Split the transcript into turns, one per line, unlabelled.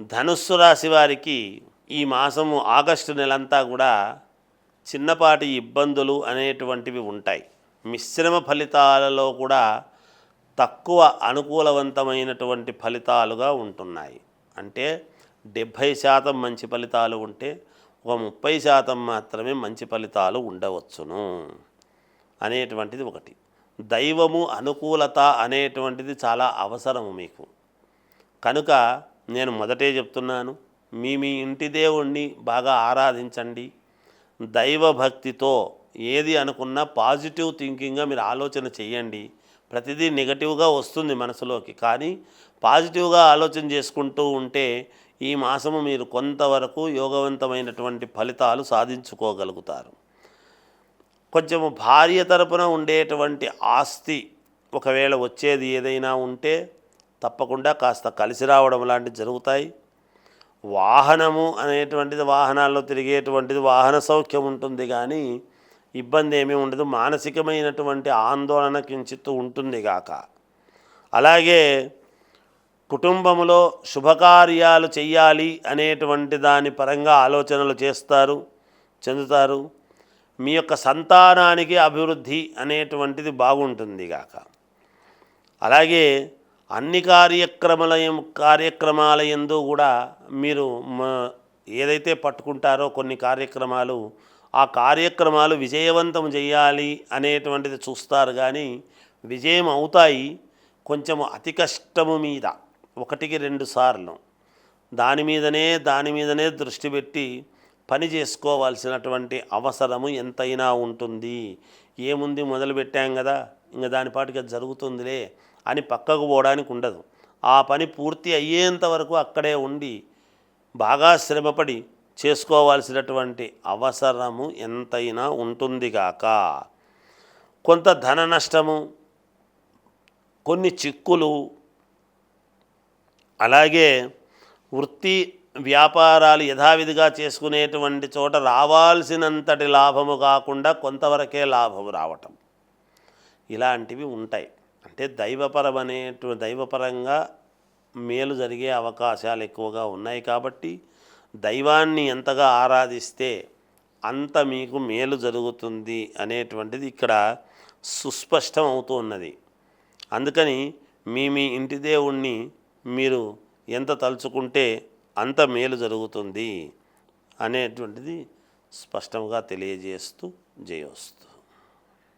ధనుస్సు రాశి వారికి ఈ మాసము ఆగస్టు నెలంతా కూడా చిన్నపాటి ఇబ్బందులు అనేటువంటివి ఉంటాయి. మిశ్రమ ఫలితాలలో కూడా తక్కువ అనుకూలవంతమైనటువంటి ఫలితాలుగా ఉంటున్నాయి. అంటే డెబ్భై శాతం మంచి ఫలితాలు ఉంటే ఒక ముప్పై శాతం మాత్రమే మంచి ఫలితాలు ఉండవచ్చును అనేటువంటిది ఒకటి. దైవము అనుకూలత అనేటువంటిది చాలా అవసరము మీకు. కనుక నేను మొదటే చెప్తున్నాను మీ మీ ఇంటి దేవుణ్ణి బాగా ఆరాధించండి. దైవభక్తితో ఏది అనుకున్నా పాజిటివ్ థింకింగ్గా మీరు ఆలోచన చేయండి. ప్రతిదీ నెగటివ్గా వస్తుంది మనసులోకి. కానీ పాజిటివ్గా ఆలోచన చేసుకుంటూ ఉంటే ఈ మాసము మీరు కొంతవరకు యోగవంతమైనటువంటి ఫలితాలు సాధించుకోగలుగుతారు. కొంచెము భార్య తరపున ఉండేటువంటి ఆస్తి ఒకవేళ వచ్చేది ఏదైనా ఉంటే తప్పకుండా కాస్త కలిసి రావడం లాంటివి జరుగుతాయి. వాహనము అనేటువంటిది వాహనాల్లో తిరిగేటువంటిది వాహన సౌఖ్యం ఉంటుంది కానీ ఇబ్బంది ఏమీ ఉండదు. మానసికమైనటువంటి ఆందోళన కించిత్తు ఉంటుంది గాక. అలాగే కుటుంబంలో శుభకార్యాలు చెయ్యాలి అనేటువంటి దాని పరంగా ఆలోచనలు చేస్తారు చెందుతారు. మీ యొక్క సంతానానికి అభివృద్ధి అనేటువంటిది బాగుంటుంది గాక. అలాగే అన్ని కార్యక్రమాల కార్యక్రమాలయందు కూడా మీరు ఏదైతే పట్టుకుంటారో కొన్ని కార్యక్రమాలు ఆ కార్యక్రమాలు విజయవంతం చేయాలి అనేటువంటిది చూస్తారు. కానీ విజయం అవుతాయి కొంచెం అతి కష్టము మీద ఒకటికి రెండు సార్లు. దాని మీదనే దాని మీదనే దృష్టి పెట్టి పని చేసుకోవాల్సినటువంటి అవసరము ఎంతైనా ఉంటుంది. ఏముంది మొదలుపెట్టాం కదా ఇంకా దాని జరుగుతుందిలే అని పక్కకు పోవడానికి ఉండదు. ఆ పని పూర్తి అయ్యేంత వరకు అక్కడే ఉండి బాగా శ్రమపడి చేసుకోవాల్సినటువంటి అవసరము ఎంతైనా ఉంటుంది గాక. కొంత ధన నష్టము కొన్ని చిక్కులు అలాగే వృత్తి వ్యాపారాలు యథావిధిగా చేసుకునేటువంటి చోట రావాల్సినంతటి లాభము కాకుండా కొంతవరకే లాభము రావటం. ఇలాంటివి ఉంటాయి. అంటే దైవపరమనేటు దైవపరంగా మేలు జరిగే అవకాశాలు ఎక్కువగా ఉన్నాయి కాబట్టి దైవాన్ని ఎంతగా ఆరాధిస్తే అంత మీకు మేలు జరుగుతుంది అనేటువంటిది ఇక్కడ సుస్పష్టం అవుతూ ఉన్నది. అందుకని మీ మీ ఇంటి దేవుణ్ణి మీరు ఎంత తలుచుకుంటే అంత మేలు జరుగుతుంది అనేటువంటిది స్పష్టంగా తెలియజేస్తూ జయోస్తు.